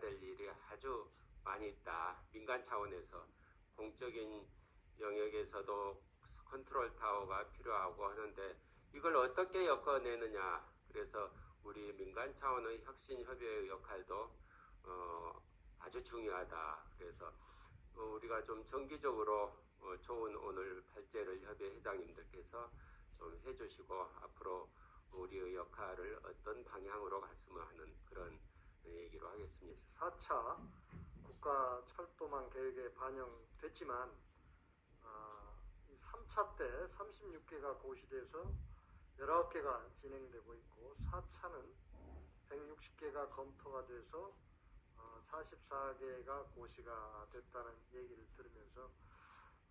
될 일이 아주 많이 있다. 민간 차원에서 공적인 영역에서도 컨트롤 타워가 필요하고 하는데 이걸 어떻게 엮어내느냐. 그래서 우리 민간 차원의 혁신 협의회 역할도 어, 아주 중요하다. 그래서 어, 우리가 좀 정기적으로 어, 좋은 오늘 발제를 협의 회장님들께서 좀 해주시고 앞으로 우리의 역할을 어떤 방향으로 갔으면 하는 그런 얘기로 하겠습니다. 4차 국가 철도망 계획에 반영됐지만 아, 이 3차 때 36개가 고시돼서 19개가 진행되고 있고 4차는 160개가 검토가 돼서 어, 44개가 고시가 됐다는 얘기를 들으면서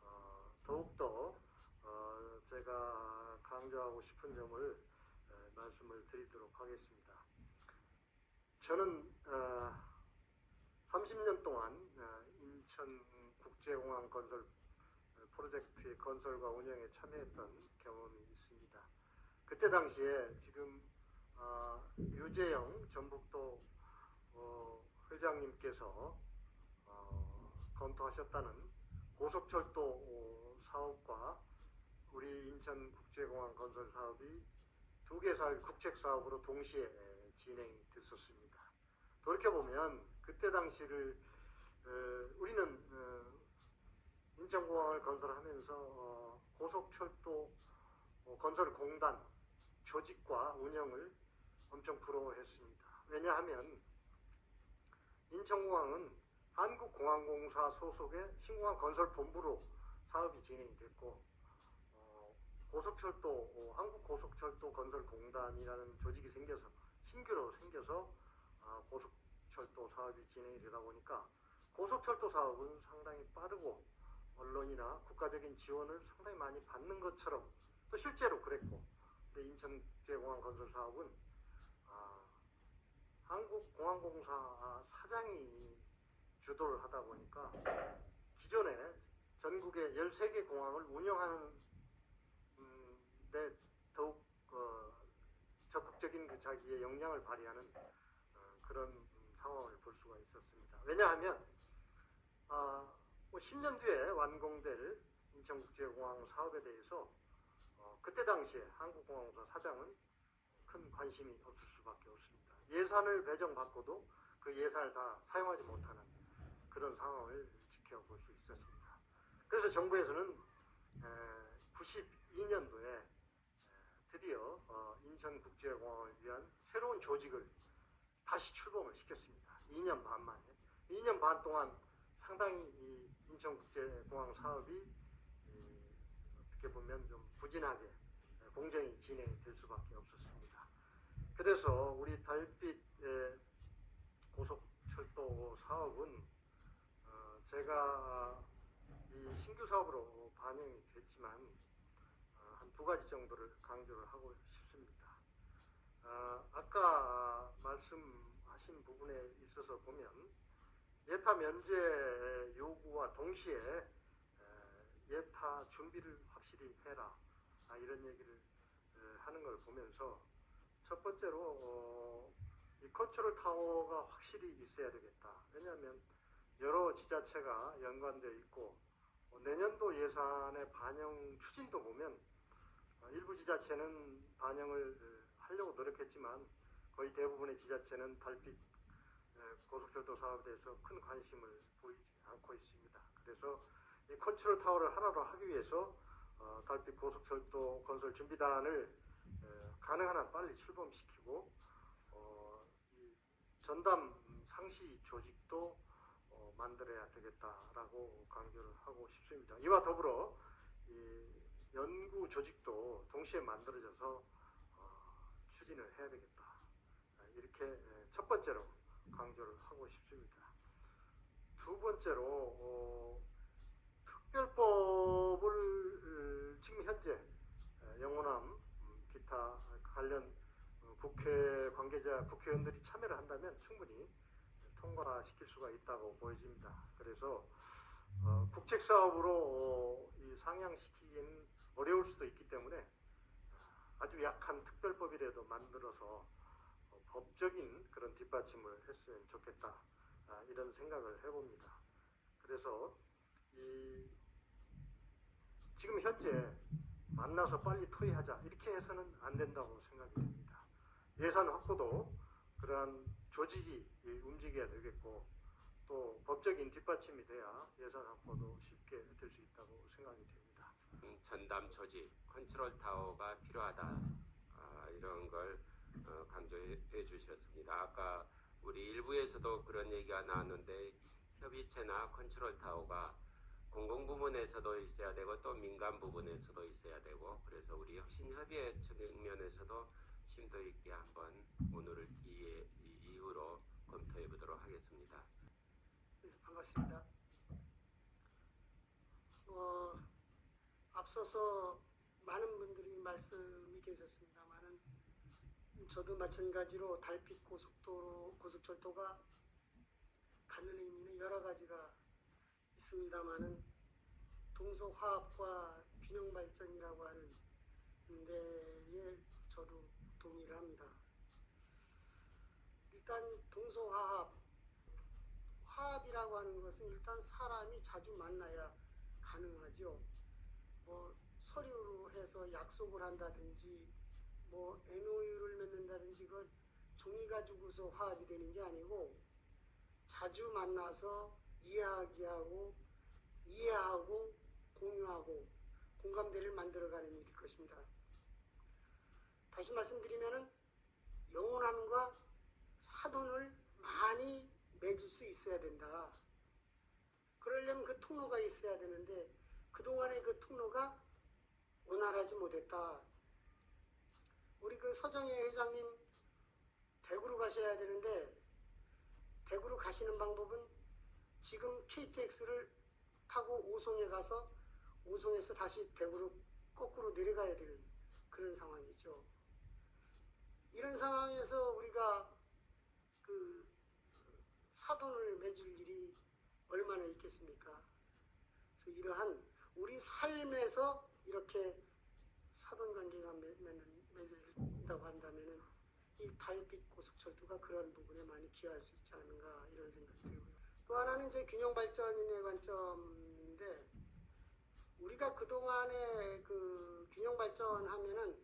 어, 더욱더 어, 제가 강조하고 싶은 점을 에, 말씀을 드리도록 하겠습니다. 저는 어, 30년 동안 어, 인천국제공항 건설 어, 프로젝트의 건설과 운영에 참여했던 경험이 있습니다. 그때 당시에 지금 어, 유재영 전북도 어, 회장님께서 어, 검토하셨다는 고속철도 어, 사업과 우리 인천국제공항 건설 사업이 두 개 사업 국책 사업으로 동시에 에, 진행이 됐었습니다. 돌이켜보면 그때 당시를 어, 우리는 어, 인천공항을 건설하면서 어, 고속철도 어, 건설공단 조직과 운영을 엄청 부러워했습니다. 왜냐하면 인천공항은 한국공항공사 소속의 신공항 건설본부로 사업이 진행이 됐고 어, 고속철도 어, 한국고속철도 건설공단이라는 조직이 생겨서 신규로 생겨서 아, 고속철도 사업이 진행이 되다 보니까 고속철도 사업은 상당히 빠르고 언론이나 국가적인 지원을 상당히 많이 받는 것처럼 또 실제로 그랬고 근데 인천국제공항 건설 사업은 아, 한국공항공사 아, 사장이 주도를 하다 보니까 기존에 전국의 13개 공항을 운영하는 음, 데 더욱 어, 적극적인 그 자기의 역량을 발휘하는 어, 그런 음, 상황을 볼 수가 있었습니다. 왜냐하면 아, 뭐 10년 뒤에 완공될 인천국제공항 사업에 대해서 어, 그때 당시에 한국공항공사 사장은 큰 관심이 없을 수밖에 없습니다. 예산을 배정받고도 그 예산을 다 사용하지 못하는 그런 상황을 지켜볼 수 있었습니다. 그래서 정부에서는 92년도에 드디어 어, 인천국제공항을 위한 새로운 조직을 다시 출범을 시켰습니다. 2년 반 만에. 2년 반 동안 상당히 이 인천국제공항 사업이 이, 어떻게 보면 좀 부진하게 공정이 진행이 될 수밖에 없었습니다. 그래서 우리 달빛의 고속철도 사업은 어, 제가 이 신규 사업으로 반영이 됐지만 어, 한두 가지 정도를 강조를 하고. 어, 아까 말씀하신 부분에 있어서 보면 예타 면제 요구와 동시에 에, 예타 준비를 확실히 해라 아, 이런 얘기를 에, 하는 걸 보면서 첫 번째로 어, 이 컨트롤 타워가 확실히 있어야 되겠다. 왜냐하면 여러 지자체가 연관되어 있고 어, 내년도 예산의 반영 추진도 보면 어, 일부 지자체는 반영을 어, 하려고 노력했지만 거의 대부분의 지자체는 달빛 에, 고속철도 사업에 대해서 큰 관심을 보이지 않고 있습니다. 그래서 이 컨트롤 타워를 하나로 하기 위해서 어, 달빛 고속철도 건설 준비단을 에, 가능한 한 빨리 출범시키고 어, 이 전담 상시 조직도 어, 만들어야 되겠다라고 강조를 하고 싶습니다. 이와 더불어 이 연구 조직도 동시에 만들어져서 어, 추진을 해야 되겠다. 아, 이렇게 에, 첫 번째로 강조를 하고 싶습니다. 두 번째로 어, 특별법을 어, 지금 현재 에, 영호남 음, 기타 관련 어, 국회 관계자 국회의원들이 참여를 한다면 충분히 통과시킬 수가 있다고 보여집니다. 그래서 어, 국책 사업으로 어, 이 상향시키기는 어려울 수도 있기 때문에 아주 약한 특별법이라도 만들어서 어, 법적인 그런 뒷받침을 했으면 좋겠다 아, 이런 생각을 해봅니다. 그래서 이 지금 현재 만나서 빨리 토의하자 이렇게 해서는 안 된다고 생각이 됩니다. 예산 확보도 그러한 조직이 이 움직여야 되겠고 또 법적인 뒷받침이 돼야 예산 확보도 쉽게 될 수 있다고 생각이 됩니다. 음, 전담 조직, 컨트롤 타워가 필요하다. 아, 이런 걸 어, 강조해 주셨습니다. 아까 우리 일부에서도 그런 얘기가 나왔는데 협의체나 컨트롤 타워가 공공부문에서도 있어야 되고 또 민간 부분에서도 있어야 되고 그래서 우리 혁신 협의회 측면에서도 심도 있게 한번 오늘을 기회 이 이후로 검토해 보도록 하겠습니다. 네, 반갑습니다. 어, 앞서서 많은 분들이 말씀이 계셨습니다만은 저도 마찬가지로 달빛 고속도로 고속철도가 갖는 의미는 여러 가지가 있습니다만은 동서화합과 균형 발전이라고 하는 데에 저도 동의를 합니다. 일단 동서화합 화합이라고 하는 것은 일단 사람이 자주 만나야 가능하죠. 뭐 서류로 해서 약속을 한다든지 뭐 MOU를 맺는다든지 그걸 종이 가지고서 화합이 되는 게 아니고 자주 만나서 이야기하고 이해하고 공유하고 공감대를 만들어가는 일일 것입니다. 다시 말씀드리면은 영원함과 사돈을 많이 맺을 수 있어야 된다. 그러려면 그 통로가 있어야 되는데 그동안의 그 통로가 원활하지 못했다. 우리 그 서정혜 회장님 대구로 가셔야 되는데 대구로 가시는 방법은 지금 KTX를 타고 오송에 가서 오송에서 다시 대구로 거꾸로 내려가야 되는 그런 상황이죠. 이런 상황에서 우리가 그 사돈을 맺을 일이 얼마나 있겠습니까? 그래서 이러한 우리 삶에서 이렇게 사돈 관계가 맺- 맺는- 맺어진다고 한다면은 이 달빛 고속철도가 그런 부분에 많이 기여할 수 있지 않은가 이런 생각이 들고요. 또 하나는 이제 균형 발전인의 관점인데 우리가 그동안에 그 균형 발전하면은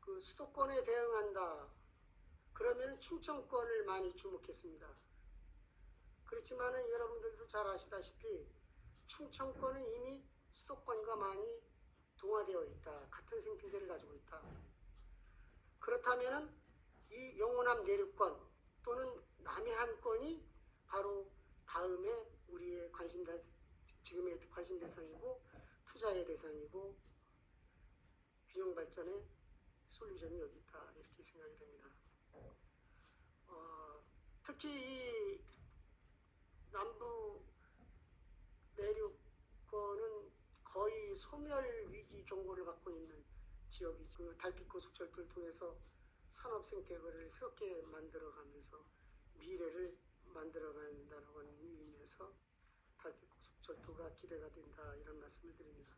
그 수도권에 대응한다. 그러면 충청권을 많이 주목했습니다. 그렇지만은 여러분들도 잘 아시다시피 충청권은 이미 수도권과 많이 동화되어 있다. 같은 생태계를 가지고 있다. 그렇다면은 이 영원함 내륙권 또는 남해안권이 바로 다음에 우리의 관심 대 지금의 관심 대상이고 투자의 대상이고 균형 발전의 솔루션이 여기 있다 이렇게 생각이 됩니다. 어, 특히 이 남부 내륙권은 거의 소멸 위기 경고를 받고 있는 지역이죠. 그 달빛 고속철도를 통해서 산업 생태계를 새롭게 만들어가면서 미래를 만들어간다는 의미에서 달빛 고속철도가 기대가 된다 이런 말씀을 드립니다.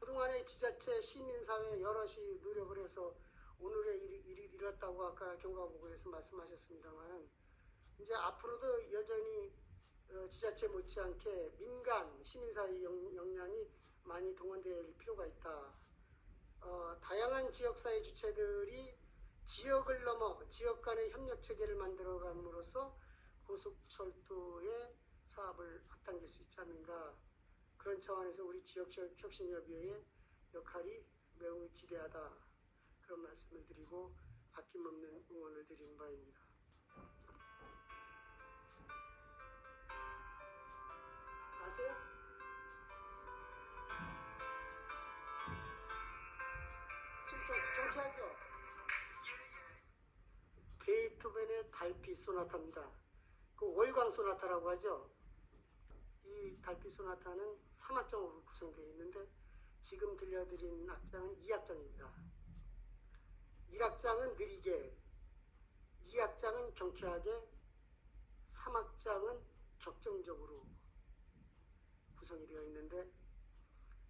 그동안에 지자체, 시민사회 여럿이 노력을 해서 오늘의 일이, 이뤘다고 아까 경과보고에서 말씀하셨습니다만은 이제 앞으로도 여전히 어, 지자체 못지않게 민간 시민사회 영- 역량이 많이 동원될 필요가 있다. 어, 다양한 지역사회 주체들이 지역을 넘어 지역 간의 협력 체계를 만들어감으로써 고속철도의 사업을 앞당길 수 있지 않는가 그런 차원에서 우리 지역혁신협의회의 역할이 매우 지대하다 그런 말씀을 드리고 아낌없는 응원을 드리는 바입니다. 달빛 소나타입니다. 그 월광 소나타라고 하죠. 이 달빛 소나타는 3악장으로 구성되어 있는데 지금 들려드린 악장은 2악장입니다. 1악장은 느리게, 2악장은 경쾌하게, 3악장은 격정적으로 구성이 되어 있는데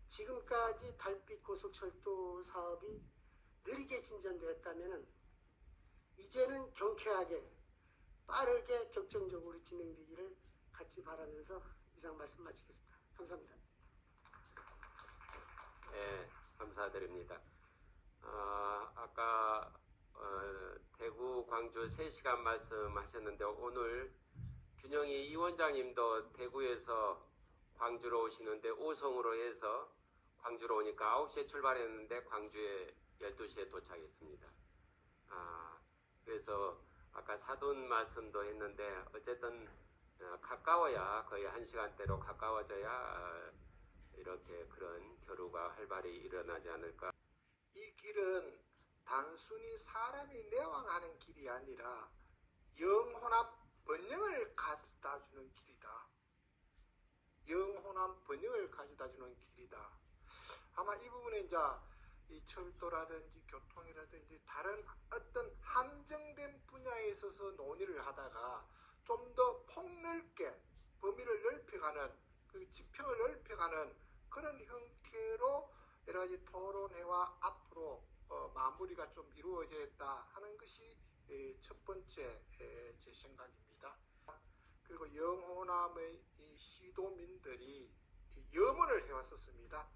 지금까지 달빛 고속철도 사업이 느리게 진전되었다면 이제는 경쾌하게 빠르게 격정적으로 진행되기를 같이 바라면서 이상 말씀 마치겠습니다. 감사합니다. 예, 감사드립니다. 아, 아까 어, 대구, 광주 3시간 말씀하셨는데 오늘 균영이 이 원장님도 대구에서 광주로 오시는데 오송으로 해서 광주로 오니까 9시에 출발했는데 광주에 12시에 도착했습니다. 아, 그래서 아까 사돈 말씀도 했는데 어쨌든 어, 가까워야 거의 한 시간대로 가까워져야 어, 이렇게 그런 교류가 활발히 일어나지 않을까. 이 길은 단순히 사람이 내왕하는 길이 아니라 영혼한 번영을 가져다 주는 길이다. 영혼한 번영을 가져다 주는 길이다. 아마 이 부분에 이제 이 철도라든지 교통이라든지 다른 어떤 한정된 분야에 있어서 논의를 하다가 좀 더 폭넓게 범위를 넓혀가는 그 지평을 넓혀가는 그런 형태로 여러 가지 토론회와 앞으로 어, 마무리가 좀 이루어졌다 하는 것이 에, 첫 번째 에, 제 생각입니다. 그리고 영호남의 이 시도민들이 이 염원을 해왔었습니다.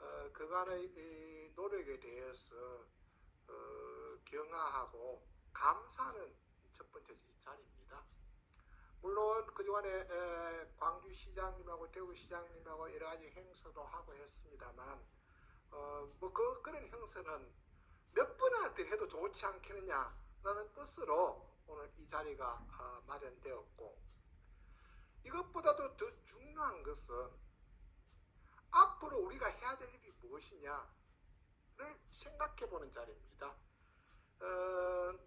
어, 그간의 이 노력에 대해서 어, 경하하고 감사하는 첫 번째 이 자리입니다. 물론 그동안에 에, 광주시장님하고 대구시장님하고 여러 가지 행사도 하고 했습니다만 어, 뭐 그, 그런 행사는 몇더 해도 좋지 않겠느냐라는 뜻으로 오늘 이 자리가 어, 마련되었고 이것보다도 더 중요한 것은 앞으로 우리가 해야 될 일이 무엇이냐를 생각해 보는 자리입니다. 어,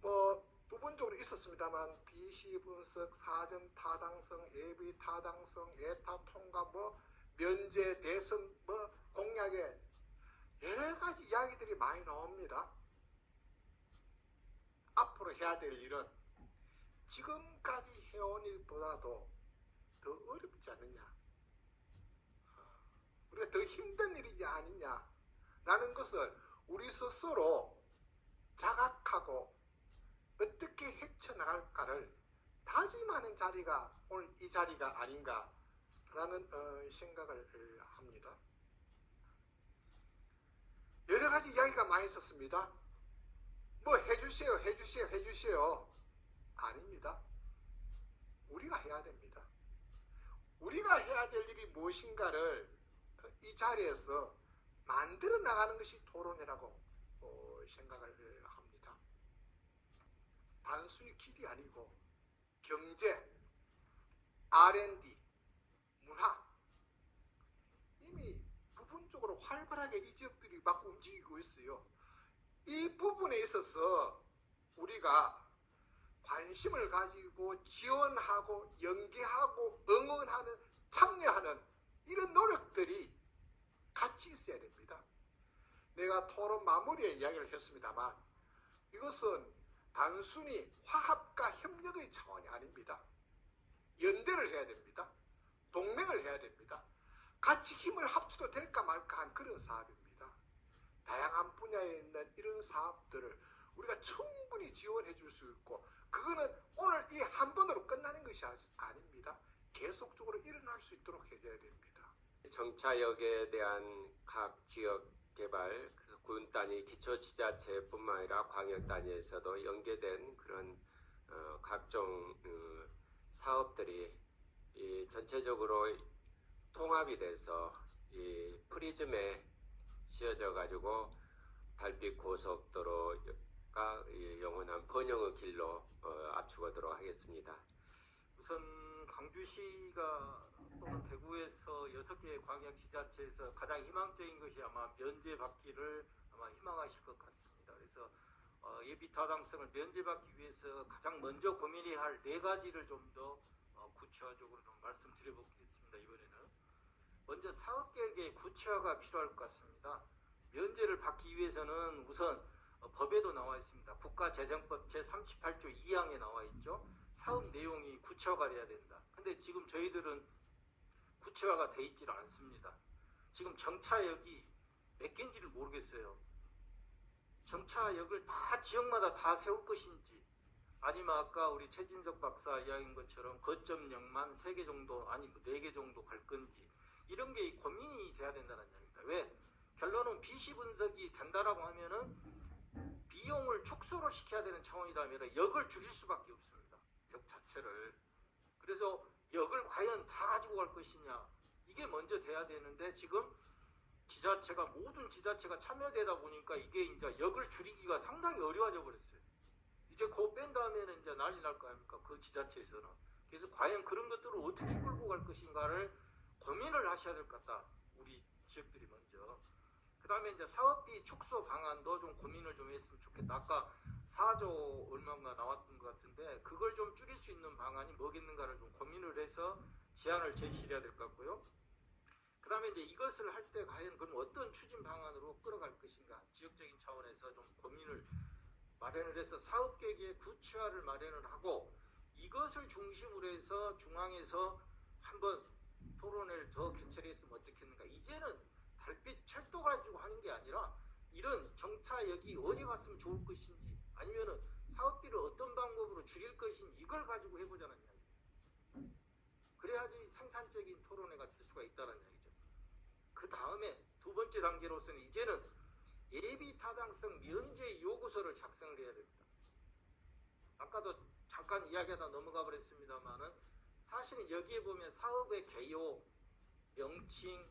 뭐 부분적으로 있었습니다만 비시 분석, 사전 타당성, 예비 타당성, 예타 통과, 뭐 면제, 대선, 뭐 공약에 여러 가지 이야기들이 많이 나옵니다. 앞으로 해야 될 일은 지금까지 해온 일보다도 더 어렵지 않느냐. 우리가 더 힘든 일이지 아니냐 라는 것을 우리 스스로 자각하고 어떻게 헤쳐나갈까를 다짐하는 자리가 오늘 이 자리가 아닌가라는 어, 생각을 어, 합니다. 여러 가지 이야기가 많이 있었습니다. 뭐 해주세요, 해주세요, 해주세요. 아닙니다. 우리가 해야 됩니다. 우리가 해야 될 일이 무엇인가를 어, 이 자리에서 만들어 나가는 것이 토론이라고 어, 생각을 합니다. 단순히 길이 아니고 경제, R&D, 문화 이미 부분적으로 활발하게 이 지역들이 막 움직이고 있어요. 이 부분에 있어서 우리가 관심을 가지고 지원하고 연계하고 응원하는 참여하는 이런 노력들이 같이 있어야 됩니다. 내가 토론 마무리에 이야기를 했습니다만 이것은 단순히 화합과 협력의 차원이 아닙니다. 연대를 해야 됩니다. 동맹을 해야 됩니다. 같이 힘을 합쳐도 될까 말까 한 그런 사업입니다. 다양한 분야에 있는 이런 사업들을 우리가 충분히 지원해 줄 수 있고 그거는 오늘 이 한 번으로 끝나는 것이 아- 아닙니다. 계속적으로 일어날 수 있도록 해줘야 됩니다. 정차역에 대한 각 지역 개발, 그군 단위 기초 지자체뿐만 아니라 광역 단위에서도 연계된 그런 어, 각종 어, 사업들이 이 전체적으로 통합이 돼서 이 프리즘에 씌어져 가지고 달빛 고속도로가 이 영원한 번영의 길로 어, 압축하도록 하겠습니다. 우선 광주시가 또는 대구에서 여섯 개의 광역시자체에서 가장 희망적인 것이 아마 면제받기를 아마 희망하실 것 같습니다. 그래서 어, 예비 타당성을 면제받기 위해서 가장 먼저 고민해야 할네 가지를 좀더 어, 구체화적으로 좀 말씀드려보겠습니다. 이번에는 먼저 사업 계획의 구체화가 필요할 것 같습니다. 면제를 받기 위해서는 우선 어, 법에도 나와 있습니다. 국가재정법 제38조 2항에 나와 있죠. 사업 내용이 구체화가 돼야 된다. 근데 지금 저희들은 구체화가 돼 있질 않습니다. 지금 정차역이 몇 개인지를 모르겠어요. 정차역을 다 지역마다 다 세울 것인지 아니면 아까 우리 최진석 박사 이야기인 것처럼 거점 0만 3개 정도 아니 4개 정도 갈 건지 이런 게 고민이 돼야 된다는 이야기입니다. 왜? 결론은 비시 분석이 된다라고 하면은 비용을 축소를 시켜야 되는 차원이라면 역을 줄일 수밖에 없습니다. 역 자체를. 그래서 역을 과연 다 가지고 갈 것이냐 이게 먼저 돼야 되는데 지금 지자체가 모든 지자체가 참여되다 보니까 이게 이제 역을 줄이기가 상당히 어려워져 버렸어요. 이제 그거 뺀 다음에는 이제 난리 날 거 아닙니까? 그 지자체에서는. 그래서 과연 그런 것들을 어떻게 끌고 갈 것인가를 고민을 하셔야 될 것 같다. 우리 지역들이 먼저. 그 다음에 이제 사업비 축소 방안도 좀 고민을 좀 했으면 좋겠다. 아까 4조 얼마가 나왔던 것 같은데 그걸 좀 줄일 수 있는 방안이 뭐겠는가를 좀 고민을 해서 제안을 제시해야 될 것 같고요. 그 다음에 이제 이것을 할 때 과연 그럼 어떤 추진 방안으로 끌어갈 것인가 지역적인 차원에서 좀 고민을 마련을 해서 사업 계획의 구체화를 마련을 하고 이것을 중심으로 해서 중앙에서 한번 토론회를 더 개최했으면 어떻겠는가 이제는 달빛 철도 가지고 하는 게 아니라 이런 정차역이 어디 갔으면 좋을 것인지 아니면은 사업비를 어떤 방법으로 줄일 것인지 이걸 가지고 해보자는 이야기 그래야지 생산적인 토론회가 될 수가 있다는 이야기죠 그 다음에 두 번째 단계로서는 이제는 예비 타당성 면제 요구서를 작성을 해야 됩니다. 아까도 잠깐 이야기하다 넘어가 버렸습니다만은 사실은 여기에 보면 사업의 개요, 명칭,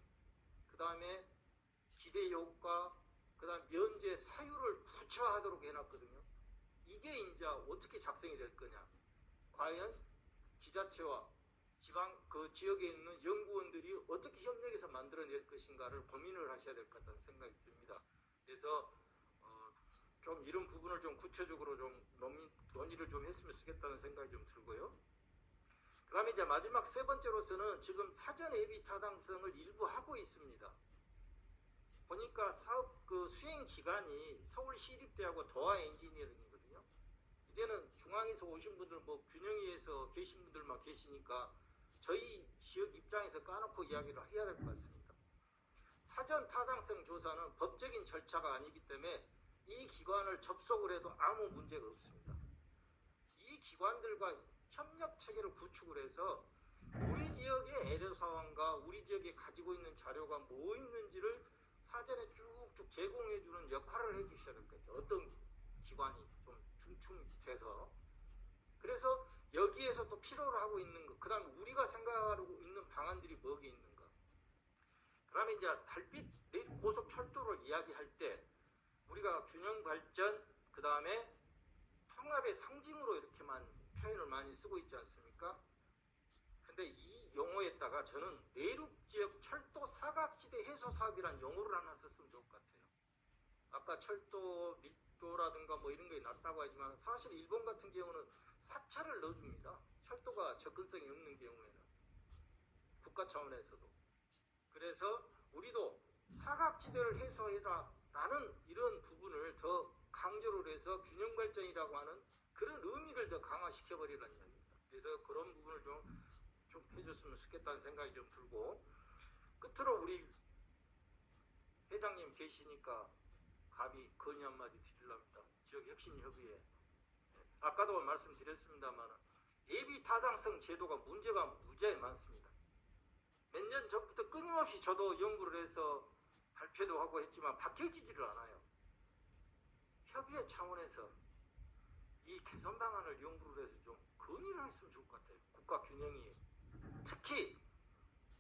그 다음에 기대 효과, 그 다음 면제 사유를 구체화하도록 해놨거든요. 이게 이제 어떻게 작성이 될 거냐? 과연 지자체와 지방 그 지역에 있는 연구원들이 어떻게 협력해서 만들어낼 것인가를 고민을 하셔야 될 것 같다는 생각이 듭니다. 그래서 어, 좀 이런 부분을 좀 구체적으로 좀 논의, 논의를 좀 했으면 좋겠다는 생각이 좀 들고요. 그다음에 이제 마지막 세 번째로서는 지금 사전 예비 타당성을 일부 하고 있습니다. 보니까 사업 그 수행 기관이 서울시립대하고 도화 엔지니어링이거든요. 이제는 중앙에서 오신 분들 뭐 균형위에서 계신 분들만 계시니까 저희 지역 입장에서 까놓고 이야기를 해야 될 것 같습니다. 사전 타당성 조사는 법적인 절차가 아니기 때문에 이 기관을 접속을 해도 아무 문제가 없습니다. 이 기관들과 협력 체계를 구축을 해서 우리 지역의 애로사항과 우리 지역에 가지고 있는 자료가 뭐 있는지를 사전에 쭉쭉 제공해주는 역할을 해주셔야 될것 같아요. 어떤 기관이 좀 중충돼서 그래서 여기에서 또 필요로 하고 있는 것, 그 다음에 우리가 생각하고 있는 방안들이 뭐게 있는가. 그 다음에 이제 달빛 내일 고속 철도를 이야기할 때 우리가 균형 발전, 그 다음에 통합의 상징으로 이렇게만 표현을 많이 쓰고 있지 않습니까? 근데 이 용어에다가 저는 내륙 지역 철도 사각지대 해소 사업이라는 용어를 하나 썼으면 좋을 것 같아요. 아까 철도 밀도라든가 뭐 이런 게 낮다고 하지만 사실 일본 같은 경우는 사차를 넣어줍니다. 철도가 접근성이 없는 경우에는 국가 차원에서도 그래서 우리도 사각지대를 해소해라 라는 이런 부분을 더 강조를 해서 균형 발전이라고 하는 그런 의미를 더 강화시켜 버리라는 이야기입니다. 그래서 그런 부분을 좀, 좀 해줬으면 좋겠다는 생각이 좀 들고 끝으로 우리 회장님 계시니까 감히 건의 한마디 드리려합니다. 지역 혁신 협의회 아까도 말씀드렸습니다만 예비 타당성 제도가 문제가 무지하게 많습니다. 몇 년 전부터 끊임없이 저도 연구를 해서 발표도 하고 했지만 바뀌어지지를 않아요. 협의회 차원에서 이 개선 방안을 연구를 해서 좀 건의를 했으면 좋을 것 같아요. 국가 균형이 특히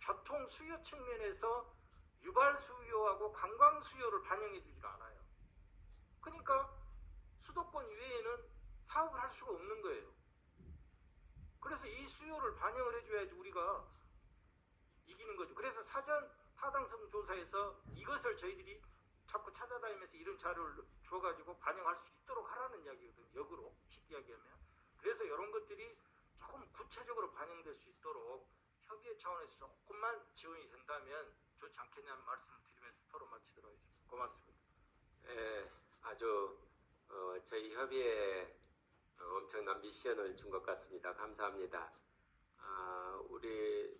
교통 수요 측면에서 유발 수요하고 관광 수요를 반영해 주질 않아요. 그러니까 수도권 이외에는 사업을 할 수가 없는 거예요. 그래서 이 수요를 반영을 해줘야지 우리가 이기는 거죠. 그래서 사전 타당성 조사에서 이것을 저희들이 자꾸 찾아다니면서 이런 자료를 주어가지고 반영할 수 있도록 하라는 이야기거든요. 역으로 쉽게 이야기하면. 그래서 이런 것들이 조금 구체적으로 반영될 수 있도록 협의회 차원에서 조금만 지원이 된다면 좋지 않겠냐는 말씀을 드리면서 토론 마치도록 하겠습니다. 고맙습니다. 예, 아주 어, 저희 협의에 어, 엄청난 미션을 준 것 같습니다. 감사합니다. 아, 우리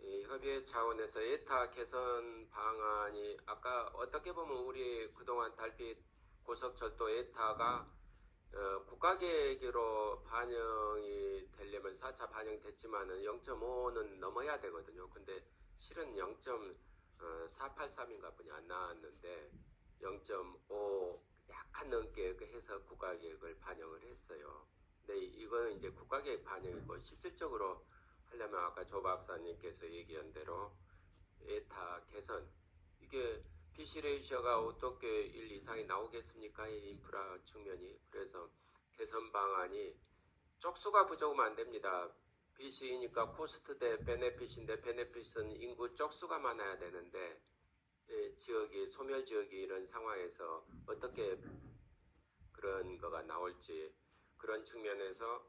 이 협의회 차원에서 예타 개선 방안이 아까 어떻게 보면 우리 그동안 달빛 고속철도 예타가 어, 국가계획으로 반영이 되려면 4차 반영됐지만은 0.5는 넘어야 되거든요. 근데 실은 0.483인가 뿐이 안 나왔는데 0.5 약간 넘게 그 해서 국가계획을 반영을 했어요. 근데 이거는 이제 국가계획 반영이고 실질적으로 하려면 아까 조 박사님께서 얘기한 대로 에타 개선 이게 PC 레이셔가 어떻게 1 이상이 나오겠습니까? 이 인프라 측면이 그래서 개선 방안이 쪽수가 부족하면 안 됩니다. BC니까 코스트 대 베네핏인데 베네핏은 인구 쪽수가 많아야 되는데 예, 지역이 소멸 지역이 이런 상황에서 어떻게 그런 거가 나올지 그런 측면에서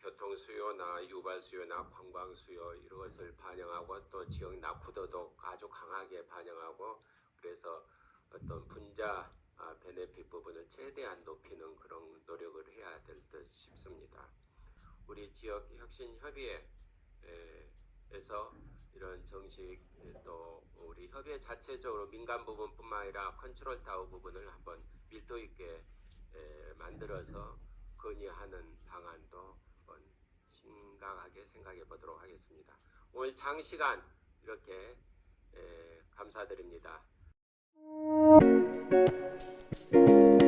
교통 수요나 유발 수요나 관광 수요 이런 것을 반영하고 또 지역 낙후도도 아주 강하게 반영하고 그래서 어떤 분자 아, 베네핏 부분을 최대한 높이는 그런 노력을 해야 될 듯 싶습니다. 우리 지역 혁신 협의회에서 이런 정식 또 우리 협의회 자체적으로 민간 부분뿐만 아니라 컨트롤 타워 부분을 한번 밀도 있게 에, 만들어서 건의하는 방안도 한번 심각하게 생각해 보도록 하겠습니다. 오늘 장시간 이렇게 에, 감사드립니다. thank you.